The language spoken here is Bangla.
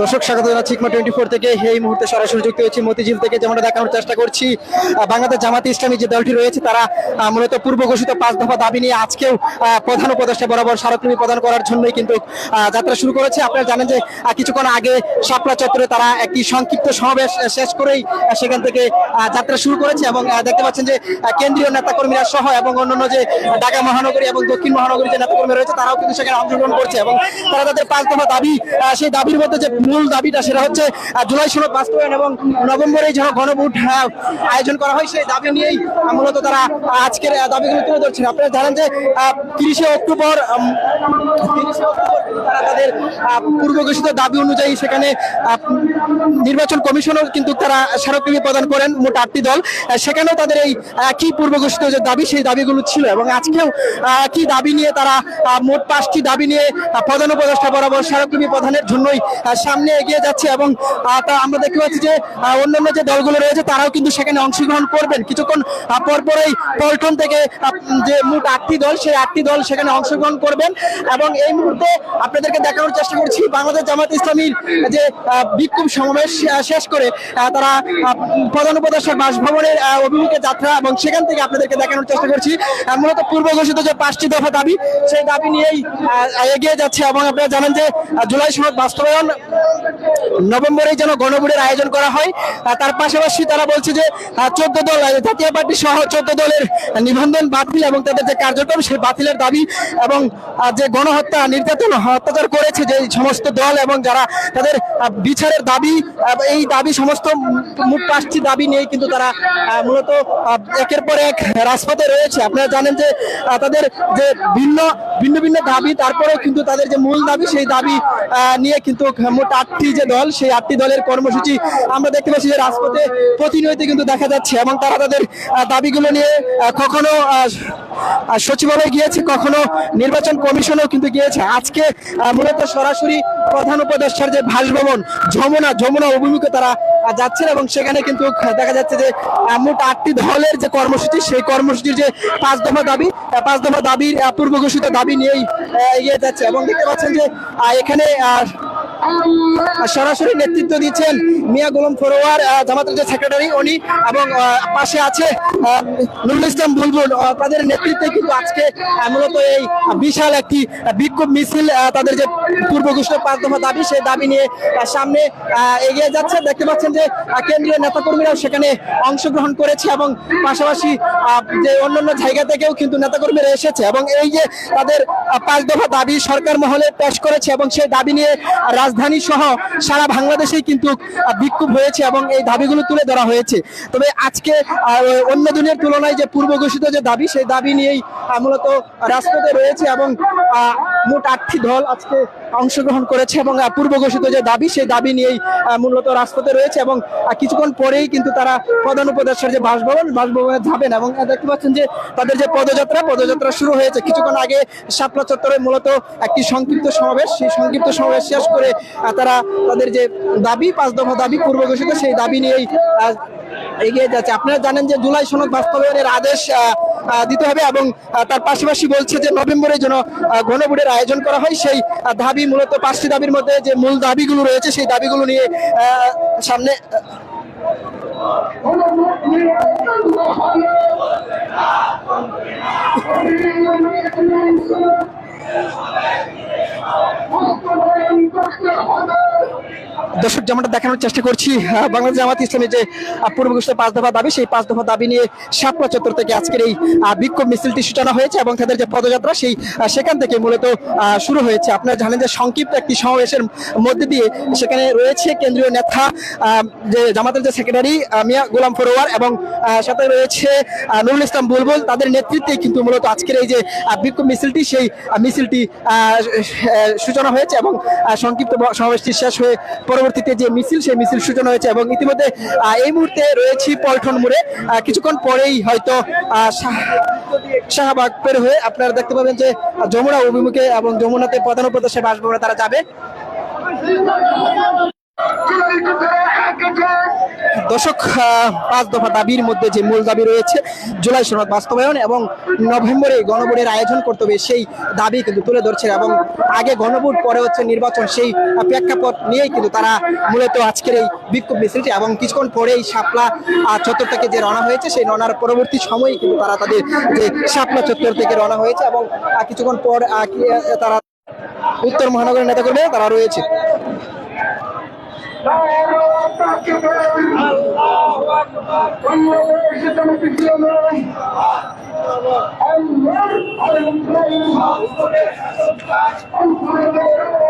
দর্শক, স্বাগত জানাচ্ছি ইকমা টোয়েন্টি ফোর থেকে এই মুহূর্তে সরাসরি যুক্ত হয়েছি মতিঝিল থেকে, যেমনটা দেখানোর চেষ্টা করছি। বাংলাদেশ জামাত ইসলামী যে দলটি রয়েছে, তারা মূলত পূর্ব ঘোষিত পাঁচ দফা দাবি নিয়ে আজকেও প্রধান উপদেষ্টা বরাবর স্মারকলিপি প্রদান করার জন্যই কিন্তু যাত্রা শুরু করেছে। আপনারা জানেন যে কিছুক্ষণ আগে শাপলা চত্বরে তারা একটি সংক্ষিপ্ত সমাবেশ শেষ করেই সেখান থেকে যাত্রা শুরু করেছে এবং দেখতে পাচ্ছেন যে কেন্দ্রীয় নেতাকর্মীরা সহ এবং অন্যান্য যে ঢাকা মহানগরী এবং দক্ষিণ মহানগরী যে নেতাকর্মী রয়েছে, তারাও কিন্তু সেখানে অংশগ্রহণ করছে এবং তারা তাদের পাঁচ দফা দাবি সেই দাবির মধ্যে যে মূল দাবিটা সেটা হচ্ছে জুলাই ষোলো বাস্তবায়ন এবং নভেম্বরে যেন গণভোট আয়োজন করা হয়, সেই দাবি নিয়েই মূলত তারা আজকের দাবিগুলো তুলে ধরছেন। আপনারা জানেন যে তিরিশে অক্টোবর তিরিশে অক্টোবর তারা তাদের পূর্ব ঘোষিত দাবি অনুযায়ী সেখানে নির্বাচন কমিশনও কিন্তু তারা স্মারকলিপি প্রদান করেন মোট আটটি দল। সেখানেও তাদের এই একই পূর্ব ঘোষিত যে দাবি, সেই দাবিগুলো ছিল এবং আজকেও কি দাবি নিয়ে তারা মোট পাঁচটি দাবি নিয়ে প্রধান উপদেষ্টা বরাবর স্মারকলিপি প্রদানের জন্যই সামনে এগিয়ে যাচ্ছে এবং তা আমরা দেখতে পাচ্ছি যে অন্যান্য যে দলগুলো রয়েছে তারাও কিন্তু সেখানে অংশগ্রহণ করবেন। কিছুক্ষণ পরপরই পল্টন থেকে যে মোট আটটি দল, সেই আটটি দল সেখানে অংশগ্রহণ করবেন এবং এই মুহূর্তে আপনাদেরকে দেখানোর চেষ্টা করছি বাংলাদেশ জামাত ইসলামীর যে বিক্ষোভ সমাবেশ শেষ করে তারা প্রধান উপদেষ্টার বাসভবনের অভিমুখে যাত্রা এবং সেখান থেকে আপনাদেরকে দেখানোর চেষ্টা করছি। মূলত পূর্ব ঘোষিত যে পাঁচটি দফা দাবি, সেই দাবি নিয়েই এগিয়ে যাচ্ছে এবং আপনারা জানেন যে জুলাই সনদ বাস্তবায়ন নভেম্বরে যেন গণভোটের আয়োজন করা হয়। তার পাশাপাশি তারা বলছে যে চোদ্দ দল জাতীয় পার্টি সহ চোদ্দ দলের নিবন্ধন বাতিল এবং তাদের যে কার্যক্রম, সেই বাতিলের দাবি এবং যে গণহত্যা, নির্যাতন, অত্যাচার করেছে যে সমস্ত দল এবং যারা তাদের বিচারের দাবি এই দাবি সমস্ত মোট পাঁচটি দাবি নিয়েই কিন্তু তারা মূলত একের পর এক রাজপথে রয়েছে। আপনারা জানেন যে তাদের যে ভিন্ন ভিন্ন ভিন্ন দাবি, তারপরেও কিন্তু তাদের যে মূল দাবি, সেই দাবি নিয়ে কিন্তু মোট আটটি যে দল, সেই আটটি দলের কর্মসূচি আমরা দেখতে পাচ্ছি যে রাজপথে প্রতিনিয়ত কিন্তু দেখা যাচ্ছে এবং তারা তাদের দাবিগুলো নিয়ে কখনো সচিবালয়ে গিয়েছে, কখনো নির্বাচন কমিশনও কিন্তু গিয়েছে। আজকে মূলত সরাসরি প্রধান উপদেষ্টার যে ভাসভবন যমুনা যমুনা অভিমুখে তারা যাচ্ছেন এবং সেখানে কিন্তু দেখা যাচ্ছে যে মোট আটটি দলের যে কর্মসূচি, সেই কর্মসূচির যে পাঁচ দফা দাবি পাঁচ দফা দাবির পূর্ব ঘোষিত দাবি নিয়েই এগিয়ে যাচ্ছে এবং দেখতে পাচ্ছেন যে এখানে সরাসরি নেতৃত্ব দিচ্ছেন মিয়া গোলাম ফরোয়ার জামাতের যে সেক্রেটারি উনি এবং পাশে আছে নুরুল ইসলাম বুলবুল। তাদের নেতৃত্বে কিন্তু আজকে মূলত এই বিশাল একটি বিক্ষোভ মিছিল তাদের যে পূর্ব ঘোষিত পাঁচ দফা দাবি, সেই দাবি নিয়ে সামনে এগিয়ে যাচ্ছে। দেখতে পাচ্ছেন যে কেন্দ্রীয় নেতাকর্মীরাও সেখানে অংশগ্রহণ করেছে এবং পাশাপাশি যে অন্যান্য জায়গা থেকেও কিন্তু নেতাকর্মীরা এসেছে। এবং এই যে তাদের পাঁচ দফা দাবি সরকার মহলে পেশ করেছে এবং সেই দাবি নিয়ে রাজধানী সহ সারা বাংলাদেশেই কিন্তু বিক্ষোভ হয়েছে এবং এই দাবিগুলো তুলে ধরা হয়েছে। তবে আজকে অন্য দিনের তুলনায় যে পূর্ব ঘোষিত যে দাবি, সেই দাবি নিয়েই মূলত রাজপথে রয়েছে এবং মোট আটটি দল আজকে অংশগ্রহণ করেছে এবং পূর্ব ঘোষিত যে দাবি, সেই দাবি নিয়েই মূলত রাজপথে রয়েছে এবং কিছুক্ষণ পরেই কিন্তু তারা প্রধান উপদেষ্টার যে বাসভবন, বাসভবনে যাবেন এবং দেখতে পাচ্ছেন যে তাদের যে পদযাত্রা পদযাত্রা শুরু হয়েছে। কিছুক্ষণ আগে শাপলা চত্বরে মূলত একটি সংক্ষিপ্ত সমাবেশ, সেই সংক্ষিপ্ত সমাবেশ শেষ করে তারা তাদের যে দাবি, পাঁচ দফা দাবি পূর্ব ঘোষিত সেই দাবি নিয়েই এগিয়ে যাচ্ছে। আপনারা জানেন যে জুলাই সনদ বাস্তবায়নের আদেশ দিতে হবে এবং তার পাশাপাশি বলছে যে নভেম্বরে যেন গণভোটের আয়োজন করা হয়, সেই দাবি মূলত পাঁচটি দাবির মধ্যে যে মূল দাবিগুলো রয়েছে, সেই দাবিগুলো নিয়ে সামনে দর্শক, যেমনটা দেখানোর চেষ্টা করছি বাংলাদেশ জামাত ইসলামের যে পূর্ব ঘোষিত পাঁচ দফা দাবি, সেই পাঁচ দফা দাবি নিয়ে শাপলা চত্বর থেকে আজকের এই বিক্ষোভ মিছিলটি সূচনা হয়েছে এবং তাদের যে পদযাত্রা, সেই সেখান থেকে মূলত শুরু হয়েছে। আপনারা জানেন যে সংক্ষিপ্ত একটি সমাবেশের মধ্যে দিয়ে সেখানে রয়েছে কেন্দ্রীয় নেতা যে জামাতের যে সেক্রেটারি মিয়া গোলাম ফরোয়ার এবং সাথে রয়েছে নুরুল ইসলাম বুলবুল। তাদের নেতৃত্বে কিন্তু মূলত আজকের এই যে বিক্ষোভ মিছিলটি, সেই মিছিলটি সূচনা হয়েছে এবং সংক্ষিপ্ত সমাবেশটি শেষ হয়ে পরবর্তীতে যে মিছিল, সেই মিছিল সূচনা হয়েছে এবং ইতিমধ্যে এই মুহূর্তে রয়েছি পল্টন মোড়ে। কিছুক্ষণ পরেই হয়তো শাহবাগ পের হয়ে আপনারা দেখতে পাবেন যে যমুনা অভিমুখে এবং যমুনাতে প্রধান উপদেশে বাসভবনে তারা যাবে। দর্শক আহ, পাঁচ দফা দাবির মধ্যে যে মূল দাবি রয়েছে জুলাই সনদ বাস্তবায়ন এবং নভেম্বরে গণভোটের আয়োজন করতে হবে সেই দাবি কিন্তু তুলে ধরছে এবং আগে গণভোট পরে হচ্ছে নির্বাচন সেই প্রেক্ষাপট নিয়েই কিন্তু তারা মূলত আজকের এই বিক্ষোভ মিছিলটি এবং কিছুক্ষণ পরেই শাপলা আহ, চত্বর থেকে যে রওনা হয়েছে সেই রওনার পরবর্তী সময়ে কিন্তু তারা তাদের যে শাপলা চত্বর থেকে রওনা হয়েছে এবং কিছুক্ষণ পর তারা উত্তর মহানগরের নেতাকর্মী তারা রয়েছে। back in heaven. When you worship them, if you feel me. And Lord, I am praying. I'm praying.